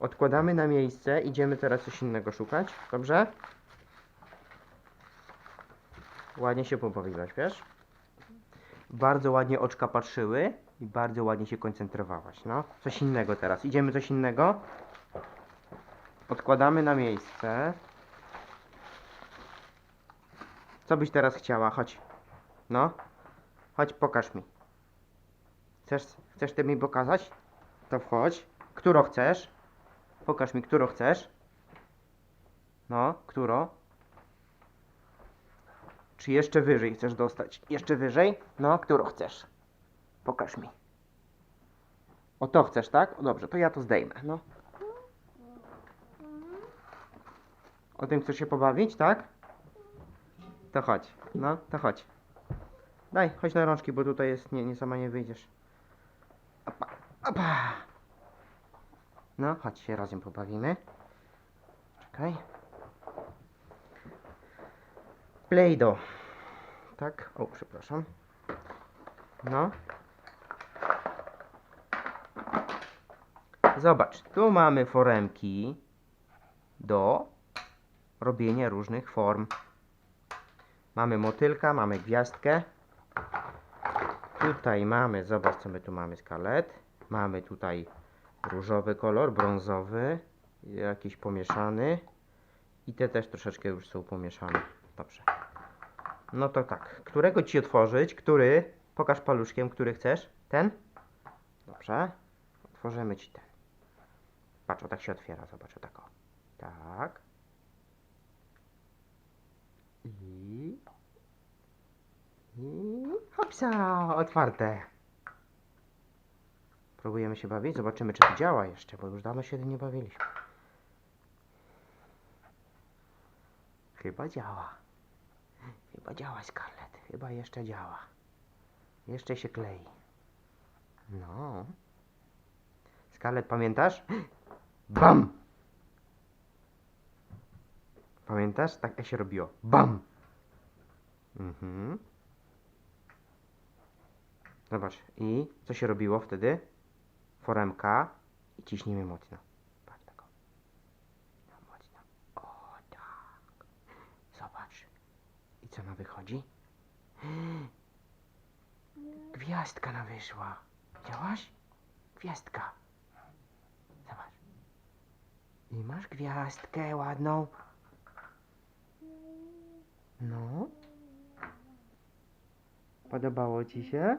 Odkładamy na miejsce, idziemy teraz coś innego szukać, dobrze? Ładnie się pobawiłaś, wiesz? Bardzo ładnie oczka patrzyły i bardzo ładnie się koncentrowałaś, no. Coś innego teraz. Idziemy coś innego. Odkładamy na miejsce. Co byś teraz chciała? Chodź. No. Chodź, pokaż mi. Chcesz, chcesz ty mi pokazać? To wchodź. Którą chcesz? Pokaż mi, którą chcesz. No, którą? Czy jeszcze wyżej chcesz dostać? Jeszcze wyżej? No, którą chcesz? Pokaż mi. O to chcesz, tak? O, dobrze, to ja to zdejmę, no. O tym chcesz się pobawić, tak? To chodź, no, to chodź. Daj, chodź na rączki, bo tutaj jest, nie, nie sama nie wyjdziesz. Opa, opa. No, chodź się razem pobawimy. Czekaj. Play-Doh. Tak, o, przepraszam. No. Zobacz, tu mamy foremki do robienia różnych form. Mamy motylka, mamy gwiazdkę. Tutaj mamy, zobacz co my tu mamy skalet. Mamy tutaj różowy kolor, brązowy, jakiś pomieszany. I te też troszeczkę już są pomieszane. Dobrze. No to tak. Którego ci otworzyć? Który? Pokaż paluszkiem, który chcesz. Ten? Dobrze. Otworzymy ci ten. Patrz, o tak się otwiera. Zobacz, o tak o. Tak. I... I... Hopsa! Otwarte. Próbujemy się bawić. Zobaczymy, czy to działa jeszcze, bo już dawno się nie bawiliśmy. Chyba działa. Chyba działa Scarlett. Chyba jeszcze działa. Jeszcze się klei. No. Scarlett, pamiętasz? Bam! Pamiętasz? Tak się robiło. Bam! Mhm. Zobacz. I co się robiło wtedy? Foremka. I ciśnijmy mocno. Patrz tak. o. No mocno. O tak. Zobacz. I co nam wychodzi? Gwiazdka nam wyszła. Widziałaś? Gwiazdka. Zobacz. I masz gwiazdkę ładną. No. Podobało ci się?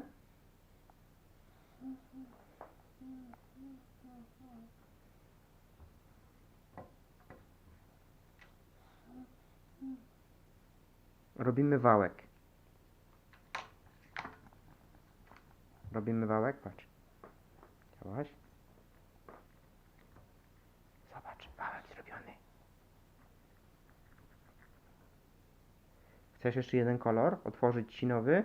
Robimy wałek. Robimy wałek, patrz. Chciałaś? Zobacz, wałek zrobiony. Chcesz jeszcze jeden kolor? Otworzyć ci nowy?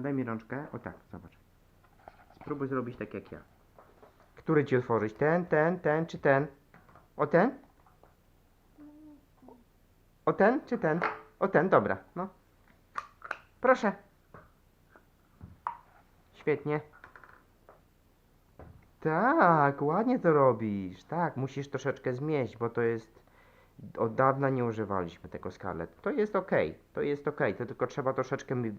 Daj mi rączkę. O tak, zobacz. Spróbuj zrobić tak jak ja. Który ci otworzyć? Ten, ten, ten czy ten? O ten? O ten czy ten? O ten, dobra, no. Proszę. Świetnie. Tak, ładnie to robisz. Tak, musisz troszeczkę zmieść, bo to jest. Od dawna nie używaliśmy tego Scarlett. To jest ok, to jest ok, to tylko trzeba troszeczkę mi-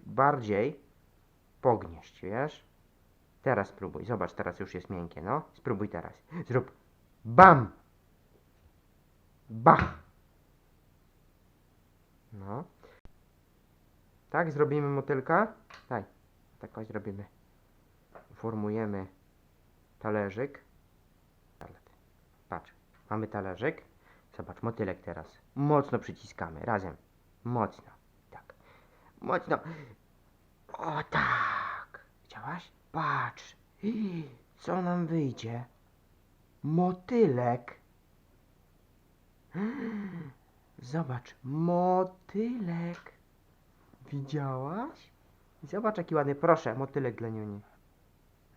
pognieść, wiesz? Teraz spróbuj, zobacz, teraz już jest miękkie, no. Spróbuj teraz. Zrób BAM! Bach! No. Tak, zrobimy motylka. Tak oś zrobimy. Formujemy. Talerzyk. Patrz, mamy talerzyk. Zobacz, motylek teraz. Mocno przyciskamy, razem. Mocno, tak. Mocno. O tak. Widziałaś? Patrz. Co nam wyjdzie? Motylek. Zobacz, motylek. Widziałaś? Zobacz, jaki ładny. Proszę, motylek dla Niuni.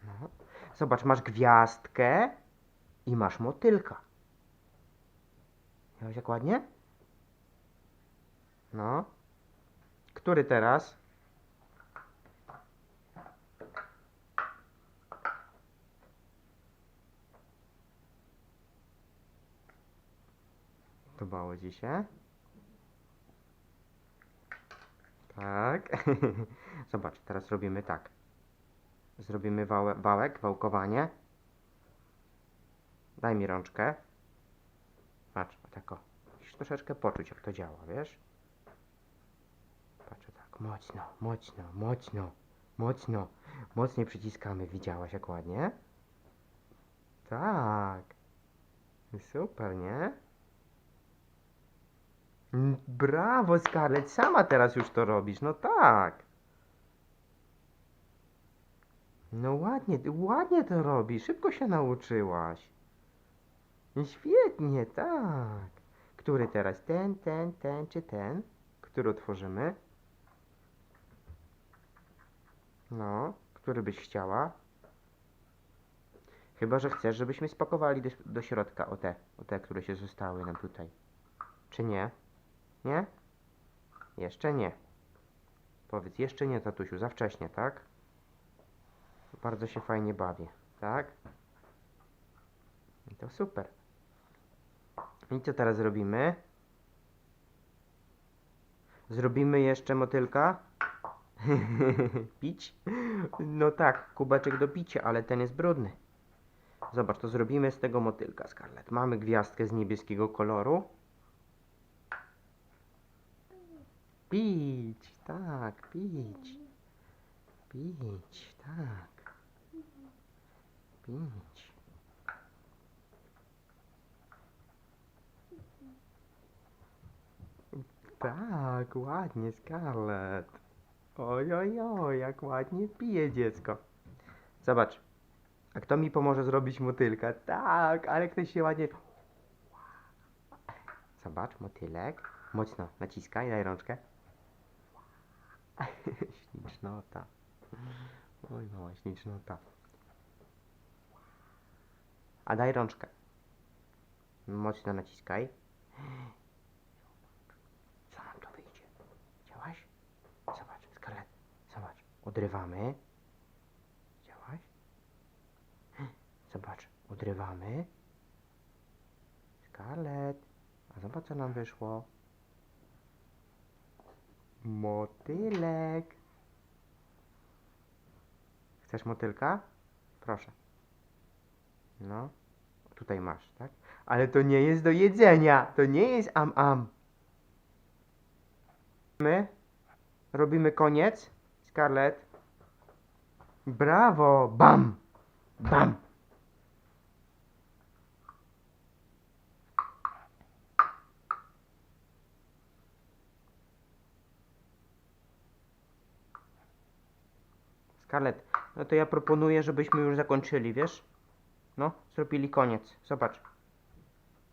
No. Zobacz, masz gwiazdkę i masz motylka. Widziałeś, jak ładnie? No. Który teraz? Podobało Ci się? Tak. Zobacz, teraz robimy tak. Zrobimy wałe, wałek, wałkowanie. Daj mi rączkę. Patrz, tak o. Musisz troszeczkę poczuć, jak to działa, wiesz? Patrz, tak, mocno, mocno, mocno, mocno. Mocniej przyciskamy. Widziałaś, jak ładnie? Tak. Super, nie? Brawo, Scarlett, sama teraz już to robisz, no tak. No ładnie, ładnie to robisz, szybko się nauczyłaś. Świetnie, tak. Który teraz? Ten, ten, ten czy ten? Który otworzymy? No, który byś chciała? Chyba, że chcesz, żebyśmy spakowali do, do środka o te, o te, które się zostały nam tutaj. Czy nie? Nie? Jeszcze nie. Powiedz, jeszcze nie, tatusiu, za wcześnie, tak? Bardzo się fajnie bawię, tak? I to super. I co teraz zrobimy? Zrobimy jeszcze motylka? Pić? No tak, kubeczek do picia, ale ten jest brudny. Zobacz, to zrobimy z tego motylka, Scarlett. Mamy gwiazdkę z niebieskiego koloru. Pić, tak, pić. Pić, tak. Pić. Tak, ładnie, Scarlett. Oj, oj, oj, jak ładnie pije dziecko. Zobacz. A kto mi pomoże zrobić motylka? Tak, ale ktoś się ładnie... Zobacz, motylek. Mocno naciskaj, daj rączkę. Ślicznota. Oj, mała ślicznota. A daj rączkę. Mocno naciskaj. Co nam tu wyjdzie? Widziałaś? Zobacz, Scarlett. Zobacz. Odrywamy. Widziałaś? Zobacz. Odrywamy. Scarlett. A zobacz, co nam wyszło. Motylek. Chcesz motylka? Proszę. No. Tutaj masz, tak? Ale to nie jest do jedzenia. To nie jest am-am. My robimy koniec. Scarlett. Brawo! Bam! Bam! Scarlett, no to ja proponuję, żebyśmy już zakończyli, wiesz? No, zrobili koniec. Zobacz.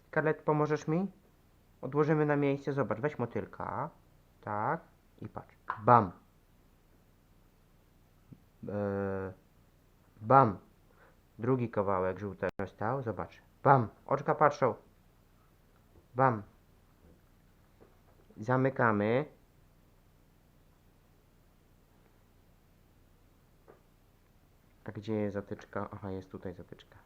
Scarlett, pomożesz mi? Odłożymy na miejsce. Zobacz, weź motylka. Tak. I patrz. Bam. Eee, bam. Drugi kawałek żółtego stał. Zobacz. Bam. Oczka patrzą. Bam. Zamykamy. A gdzie jest zatyczka? Aha, jest tutaj zatyczka.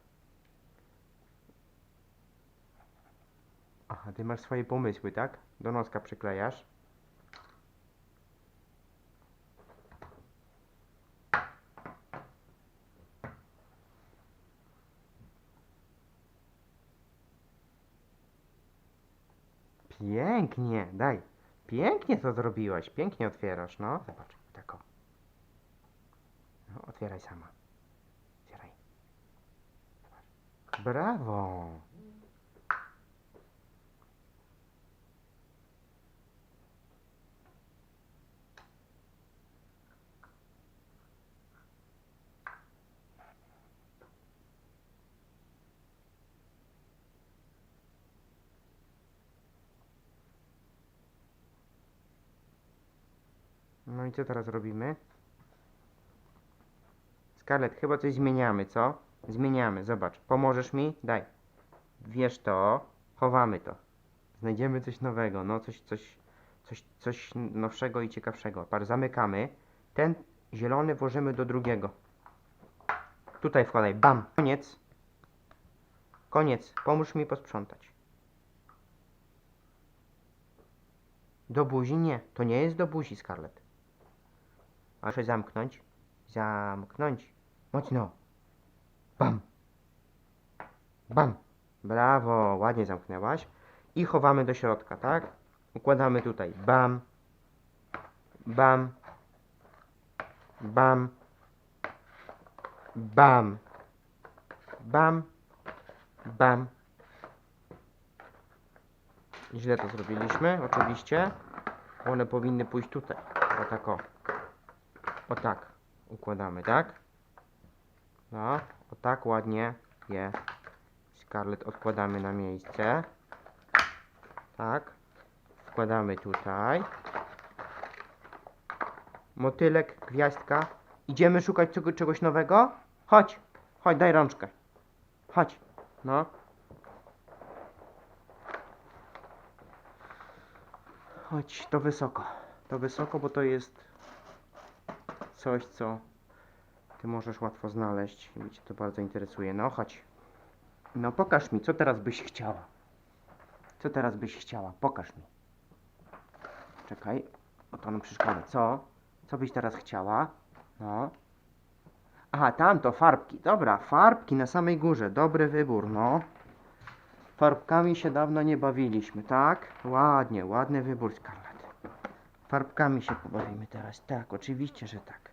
Aha, ty masz swoje pomysły, tak? Do noska przyklejasz. Pięknie, daj. Pięknie to zrobiłaś, pięknie otwierasz, no. Zobacz, tak o. No, otwieraj sama. Otwieraj. Zobacz. Brawo. No i co teraz robimy? Scarlett, chyba coś zmieniamy, co? Zmieniamy, zobacz. Pomożesz mi? Daj. Wiesz to, chowamy to. Znajdziemy coś nowego, no coś, coś, coś, coś nowszego i ciekawszego. Patrz, zamykamy. Ten zielony włożymy do drugiego. Tutaj wkładaj, bam. Koniec. Koniec, pomóż mi posprzątać. Do buzi nie. To nie jest do buzi, Scarlett. A muszę zamknąć. Zamknąć. Mocno. Bam. Bam. Brawo, ładnie zamknęłaś. I chowamy do środka, tak? Układamy tutaj. Bam. Bam. Bam. Bam. Bam. Bam. Źle to zrobiliśmy, oczywiście. One powinny pójść tutaj. O tak o. O tak. Układamy, tak? No, tak ładnie je Scarlett odkładamy na miejsce. Tak. Wkładamy tutaj. Motylek, gwiazdka. Idziemy szukać czego, czegoś nowego? Chodź. Chodź, daj rączkę. Chodź. No. Chodź, to wysoko. To wysoko, bo to jest coś, co ty możesz łatwo znaleźć i cię to bardzo interesuje. No, chodź. No, pokaż mi, co teraz byś chciała. Co teraz byś chciała? Pokaż mi. Czekaj, o to nam przeszkadza. Co? Co byś teraz chciała? No. Aha, tam to farbki. Dobra, farbki na samej górze. Dobry wybór, no. Farbkami się dawno nie bawiliśmy, tak? Ładnie, ładny wybór, Scarlett. Farbkami się pobawimy teraz. Tak, oczywiście, że tak.